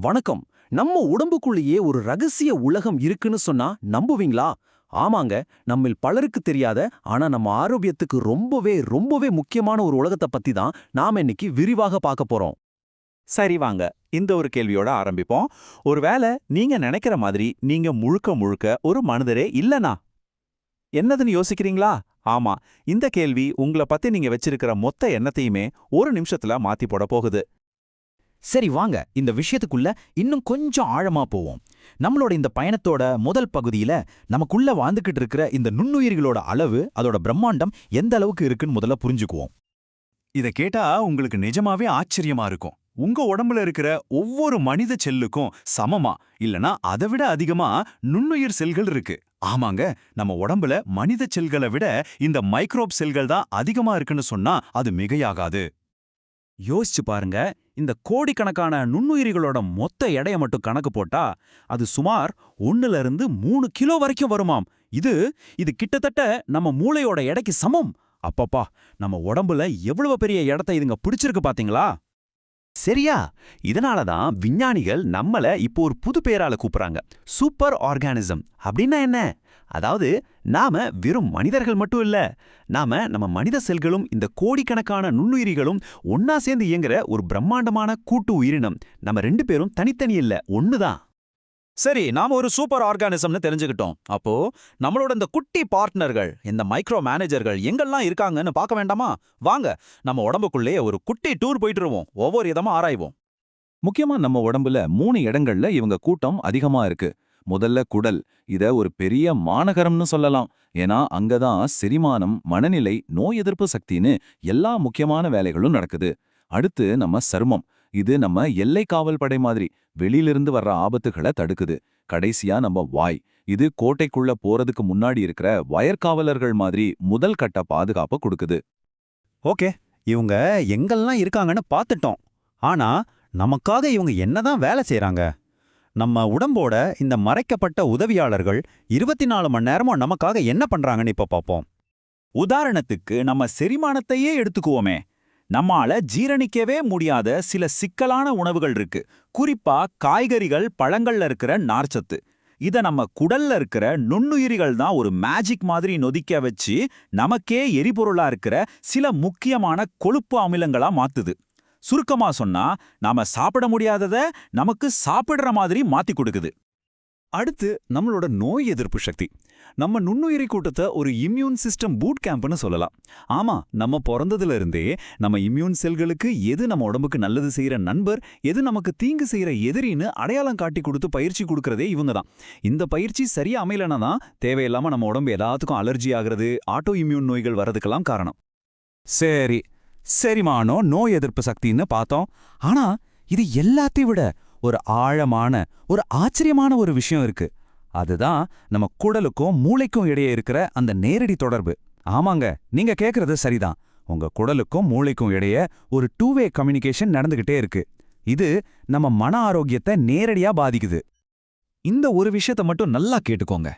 வணக்கம். நம்ம உடம்புக்குள்ளேயே ஒரு ரகசிய உலகம் இருக்குன்னு சொன்னா நம்புவீங்களா? ஆமாங்க நம்மில் பலருக்கு தெரியாத ஆனா நம்ம ஆரோக்கியத்துக்கு ரொம்பவே ரொம்பவே முக்கியமான ஒரு உலகத்தை பத்தி தான் நாம இன்னைக்கு விரிவாக பார்க்க போறோம். சரி வாங்க இந்த ஒரு கேள்வியோட ஆரம்பிப்போம். ஒருவேளை நீங்க நினைக்கிற மாதிரி நீங்க முழுக்க முழுக்க ஒரு மனிதரே இல்லனா? என்னதுன்னு யோசிக்கிறீங்களா? ஆமா இந்த கேள்வி உங்களை பத்தி நீங்க வச்சிருக்கிற மொத்த எண்ணத்தையுமே ஒரு நிமிஷத்துல மாத்தி போட போகுது. சரி வாங்க. இந்த விஷயத்துக்குள்ள இன்னும் கொஞ்சம் ஆழமா போவோம். நம்மளோட இந்த பயணத்தோட முதல் பகுதியில நமக்குள்ள வாழ்ந்துகிட்டு இருக்கிற இந்த நுண்ணுயிர்களோட அளவு அதோட பிரம்மாண்டம் எந்த அளவுக்கு இருக்குன்னு முதல்ல புரிஞ்சுக்குவோம். இத கேட்டா உங்களுக்கு நிஜமாவே ஆச்சரியமா இருக்கும். உங்க உடம்புல இருக்கிற ஒவ்வொரு மனித செல்லுக்கும் சமமா? இல்லனா அதை விட அதிகமா நுண்ணுயிர் செல்கள் இருக்கு. ஆமாங்க நம்ம உடம்புல மனித செல்களை விட இந்த மைக்ரோப் செல்கள் தான் அதிகமா இருக்குன்னு சொன்னா அது மிகையாகாது. யோசிச்சு பாருங்க இந்த கோடிக்கணக்கான நுண்ணுயிரிகளோட மொத்த எடைய மட்டும் கணக்கு போட்டா அது சுமார் ஒன்னுல இருந்து மூணு கிலோ வரைக்கும் வருமாம். இது இது கிட்டத்தட்ட நம்ம மூளையோட எடைக்கு சமம். அப்பப்பா நம்ம உடம்புல எவ்வளவு பெரிய இடத்தை இதுங்க பிடிச்சிருக்கு பாத்தீங்களா? சரியா? இதனால தான் விஞ்ஞானிகள் நம்மள இப்போ ஒரு புது பேரால கூப்பிடுறாங்க சூப்பர் ஆர்கானிசம். அப்படின்னா என்ன? அதாவது நாம வெறும் மனிதர்கள் மட்டும் இல்ல நாம நம்ம மனித செல்களும் இந்த கோடிக்கணக்கான நுண்ணுயிரிகளும் ஒன்னா சேர்ந்து இயங்குற ஒரு பிரம்மாண்டமான கூட்டு உயிரினம். நம்ம ரெண்டு பேரும் தனித்தனி இல்ல ஒண்ணுதான். சரி நாம ஒரு சூப்பர் ஆர்கானிசம்னு தெரிஞ்சுக்கிட்டோம். அப்போ நம்மளோட இந்த குட்டி பார்ட்னர்கள் இந்த மைக்ரோ மேனேஜர்கள் எங்கெல்லாம் இருக்காங்கன்னு பார்க்க வேண்டாமா? வாங்க நம்ம உடம்புக்குள்ளேயே ஒரு குட்டி டூர் போயிட்டுருவோம். ஒவ்வொரு இதமா ஆராய்வோம். முக்கியமா நம்ம உடம்புல மூணு இடங்கள்ல இவங்க கூட்டம் அதிகமா இருக்கு. முதல்ல குடல் இத ஒரு பெரிய மாநகரம்னு சொல்லலாம். ஏன்னா அங்கதான் செரிமானம் மனநிலை நோய் எதிர்ப்பு சக்தின்னு எல்லா முக்கியமான வேலைகளும் நடக்குது. அடுத்து நம்ம சருமம். இது நம்ம எல்லை காவல் படை மாதிரி வெளியிலிருந்து வர்ற ஆபத்துகளை தடுக்குது. கடைசியா நம்ம வாய். இது கோட்டைக்குள்ள போறதுக்கு முன்னாடி இருக்கிற வயற்காவலர்கள் மாதிரி முதல் கட்ட பாதுகாப்பை கொடுக்குது. ஓகே இவங்க எங்கெல்லாம் இருக்காங்கன்னு பார்த்துட்டோம். ஆனா நமக்காக இவங்க என்னதான் வேலை செய்யறாங்க நம்ம உடம்போட இந்த மறைக்கப்பட்ட உதவியாளர்கள் இருபத்தி நாலு மணி நேரமும் நமக்காக என்ன பண்றாங்கன்னு இப்ப பார்ப்போம் உதாரணத்துக்கு நம்ம செரிமானத்தையே எடுத்துக்குவோமே. நம்மால ஜீரணிக்கவே முடியாத சில சிக்கலான உணவுகள் இருக்கு. குறிப்பா காய்கறிகள் பழங்கள்ல இருக்கிற நார்ச்சத்து. இத நம்ம குடல்ல இருக்கிற நுண்ணுயிரிகள் தான் ஒரு மேஜிக் மாதிரி நொதிக்க வச்சு நமக்கே எரிபொருளா இருக்கிற சில முக்கியமான கொழுப்பு அமிலங்களா மாத்துது. சுருக்கமா சொன்னா நாம சாப்பிட முடியாதத நமக்கு சாப்பிடுற மாதிரி மாத்தி கொடுக்குது. அடுத்து நம்மளோட நோய் எதிர்ப்பு சக்தி. நம்ம நுண்ணுயிரி கூட்டத்தை ஒரு இம்யூன் சிஸ்டம் பூட் கேம்ப்னு சொல்லலாம். ஆமா நம்ம பிறந்ததுல இருந்தே நம்ம இம்யூன் செல்களுக்கு எது நம்ம உடம்புக்கு நல்லது செய்யற நண்பர் எது நமக்கு தீங்கு செய்யற எதிரின்னு அடையாளம் காட்டி கொடுத்து பயிற்சி கொடுக்கறதே இவங்க தான். இந்த பயிற்சி சரியா அமையலனா தான் தேவையில்லாம நம்ம உடம்பு எல்லாத்துக்கும் அலர்ஜி ஆகிறது ஆட்டோ இம்யூன் நோய்கள் வரதுக்கெல்லாம் காரணம். சரி செரிமானம் நோய் எதிர்ப்பு சக்தின்னு பார்த்தோம். ஆனா இது எல்லாத்தையும் விட ஒரு ஆழமான ஒரு ஆச்சரியமான ஒரு விஷயம் இருக்கு. அதுதான் நம்ம குடலுக்கும் மூளைக்கும் இடையே இருக்கிற அந்த நேரடி தொடர்பு. ஆமாங்க நீங்க கேக்குறது சரிதான். உங்க குடலுக்கும் மூளைக்கும் இடையே ஒரு டூ வே கம்யூனிகேஷன் நடந்துகிட்டே இருக்கு. இது நம்ம மன ஆரோக்கியத்தை நேரடியா பாதிக்குது. இந்த ஒரு விஷயத்த மட்டும் நல்லா கேட்டுக்கோங்க.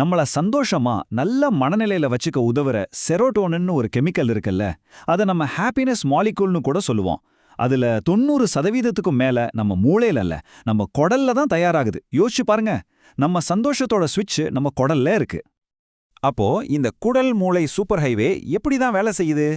நம்மள சந்தோஷமா நல்ல மனநிலையில வச்சுக்க உதவுற செரோட்டோனின்னு ஒரு கெமிக்கல் இருக்குல்ல அதை நம்ம ஹாப்பினஸ் மாலிகூல்னு கூட சொல்லுவோம். அதுல தொண்ணூறு சதவீதத்துக்கும் மேல நம்ம மூளையில இல்ல நம்ம குடல்ல தான் தயாராகுது. யோசிச்சு பாருங்க நம்ம சந்தோஷத்தோட சுவிட்ச் நம்ம குடல்ல இருக்கு. அப்போ இந்த குடல் மூளை சூப்பர் ஹைவே எப்படி தான் வேலை செய்யுது?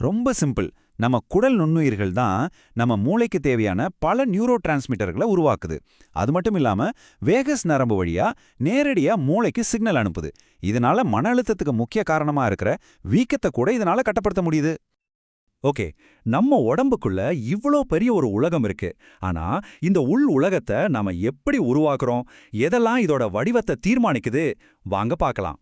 ரொம்ப சிம்பிள். நம்ம குடல் நுண்ணுயிர்கள் தான் நம்ம மூளைக்கு தேவையான பல நியூரோ டிரான்ஸ்மிட்டர்களை உருவாக்குது. அது மட்டும் இல்லாம வேகஸ் நரம்பு வழியா நேரடியா மூளைக்கு சிக்னல் அனுப்புது. இதனால மன அழுத்தத்துக்கு முக்கிய காரணமா இருக்கிற வீக்கத்தை கூட இதனால கட்டப்படுத்த முடியுது. ஓகே நம்ம உடம்புக்குள்ள இவ்ளோ பெரிய ஒரு உலகம் இருக்கு. ஆனா இந்த உள் உலகத்தை நாம எப்படி உருவாக்குறோம்? எதெல்லாம் இதோட வடிவத்தை தீர்மானிக்குது? வாங்க பார்க்கலாம்.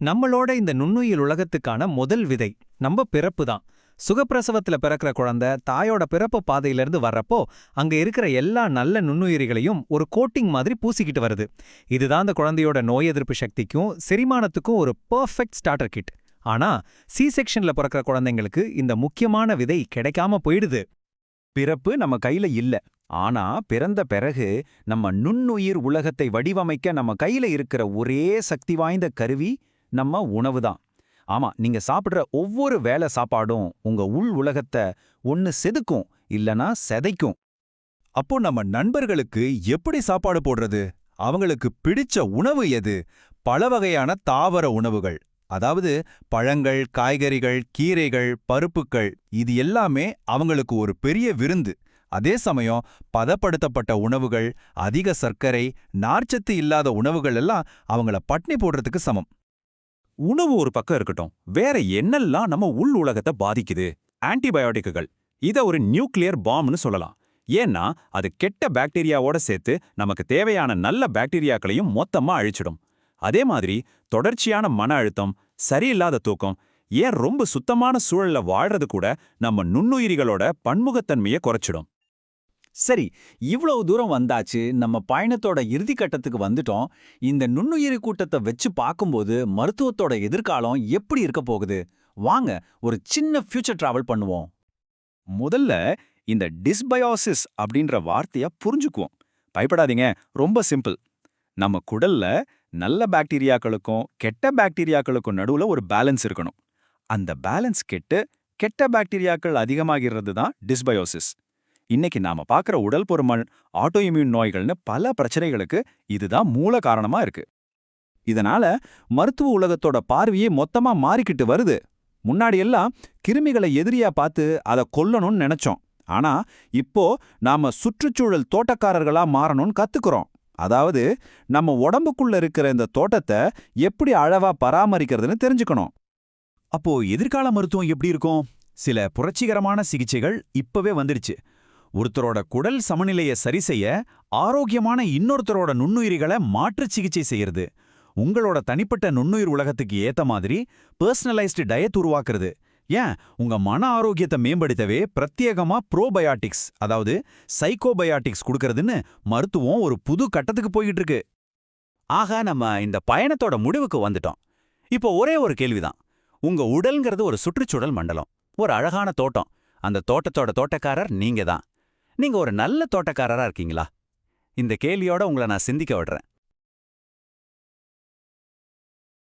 நம்மளோட இந்த நுண்ணுயிர் உலகத்துக்கான முதல் விதை நம்ம பிறப்பு தான். சுகப்பிரசவத்துல பிறக்கிற குழந்தை தாயோட பிறப்பு பாதையிலிருந்து வர்றப்போ அங்க இருக்கிற எல்லா நல்ல நுண்ணுயிரிகளையும் ஒரு கோட்டிங் மாதிரி பூசிக்கிட்டு வருது. இதுதான் அந்த குழந்தையோட நோய் எதிர்ப்பு சக்திக்கும் செரிமானத்துக்கும் ஒரு பெர்ஃபெக்ட் ஸ்டார்டர் கிட் ஆனா சி செக்ஷன்ல பிறக்கிற குழந்தைங்களுக்கு இந்த முக்கியமான விதை கிடைக்காம போயிடுது. பிறப்பு நம்ம கையில இல்ல. ஆனா பிறந்த பிறகு நம்ம நுண்ணுயிர் உலகத்தை வடிவமைக்க நம்ம கையில இருக்கிற ஒரே சக்தி வாய்ந்த கருவி நம்ம உணவு தான் ஆமா நீங்க சாப்பிடுற ஒவ்வொரு வேலை சாப்பாடும் உங்க உள் உலகத்தை ஒன்னு செதுக்கும் இல்லனா செதைக்கும். அப்போ நம்ம நண்பர்களுக்கு எப்படி சாப்பாடு போடுறது? அவங்களுக்கு பிடிச்ச உணவு எது? பல வகையான தாவர உணவுகள் அதாவது பழங்கள் காய்கறிகள் கீரைகள் பருப்புக்கள் இது எல்லாமே அவங்களுக்கு ஒரு பெரிய விருந்து. அதே சமயம் பதப்படுத்தப்பட்ட உணவுகள் அதிக சர்க்கரை நார்ச்சத்து இல்லாத உணவுகள் எல்லாம் அவங்கள பட்னி போடுறதுக்கு சமம். உணவு ஒரு பக்கம் இருக்கட்டும். வேற என்னெல்லாம் நம்ம உள் உலகத்தை பாதிக்குது? ஆன்டிபயோட்டிக்குகள் இத ஒரு நியூக்ளியர் பாம்னு சொல்லலாம். ஏன்னா அது கெட்ட பாக்டீரியாவோட சேர்த்து நமக்கு தேவையான நல்ல பாக்டீரியாக்களையும் மொத்தமா அழிச்சிடும். அதே மாதிரி தொடர்ச்சியான மன அழுத்தம் சரியில்லாத தூக்கம் ஏன் ரொம்ப சுத்தமான சூழல்ல வாழ்றது கூட நம்ம நுண்ணுயிரிகளோட பன்முகத்தன்மையை குறைச்சிடும். சரி இவ்வளவு தூரம் வந்தாச்சு நம்ம பயணத்தோட இறுதி கட்டத்துக்கு வந்துட்டோம். இந்த நுண்ணுயிரி கூட்டத்தை வச்சு பார்க்கும்போது மருத்துவத்தோட எதிர்காலம் எப்படி இருக்க போகுது? வாங்க ஒரு சின்ன ஃபியூச்சர் டிராவல் பண்ணுவோம். முதல்ல இந்த டிஸ்பயோசிஸ் அப்படின்ற வார்த்தைய புரிஞ்சுக்குவோம். பயப்படாதீங்க ரொம்ப சிம்பிள். நம்ம குடல்ல நல்ல பாக்டீரியாக்களுக்கும் கெட்ட பாக்டீரியாக்களுக்கும் நடுவுல ஒரு பேலன்ஸ் இருக்கணும். அந்த பேலன்ஸ் கெட்டு கெட்ட பாக்டீரியாக்கள் அதிகமாகிறது தான் டிஸ்பயோசிஸ். இன்னைக்கு நாம பார்க்குற உடல் பொறுமல் ஆட்டோஇம்யூன் நோய்கள்னு பல பிரச்சனைகளுக்கு இதுதான் மூல காரணமா இருக்கு. இதனால மருத்துவ உலகத்தோட பார்வையே மொத்தமா மாறிக்கிட்டு வருது. முன்னாடியெல்லாம் கிருமிகளை எதிரியா பார்த்து அதை கொல்லணும்னு நினைச்சோம். ஆனா இப்போ நாம சுற்றுச்சூழல் தோட்டக்காரர்களா மாறணும்னு கத்துக்கிறோம். அதாவது நம்ம உடம்புக்குள்ள இருக்கிற இந்த தோட்டத்தை எப்படி அழவா பராமரிக்கிறதுன்னு தெரிஞ்சுக்கணும். அப்போ எதிர்கால மருத்துவம் எப்படி இருக்கும்? சில புரட்சிகரமான சிகிச்சைகள் இப்பவே வந்துடுச்சு. ஒருத்தரோட குடல் சமநிலையை சரி செய்ய ஆரோக்கியமான இன்னொருத்தரோட நுண்ணுயிரிகளை மாற்று சிகிச்சை செய்யறது. உங்களோட தனிப்பட்ட நுண்ணுயிர் உலகத்துக்கு ஏத்த மாதிரி பர்சனலைஸ்டு டயட் உருவாக்குறது. ஏன்? உங்க மன ஆரோக்கியத்தை மேம்படுத்தவே பிரத்யேகமா ப்ரோபயாட்டிக்ஸ் அதாவது சைக்கோபயாட்டிக்ஸ் கொடுக்கறதுன்னு மருத்துவம் ஒரு புது கட்டத்துக்கு போய்கிட்டு இருக்கு ஆகா நம்ம இந்த பயணத்தோட முடிவுக்கு வந்துட்டோம். இப்போ ஒரே ஒரு கேள்விதான். உங்க உடல்ங்கிறது ஒரு சுற்றுச்சூழல் மண்டலம் ஒரு அழகான தோட்டம். அந்த தோட்டத்தோட தோட்டக்காரர் நீங்க தான் நீங்க ஒரு நல்ல தோட்டக்காரரா இருக்கீங்களா? இந்த கேள்வியோட உங்களை நான் சிந்திக்க விடுறேன்.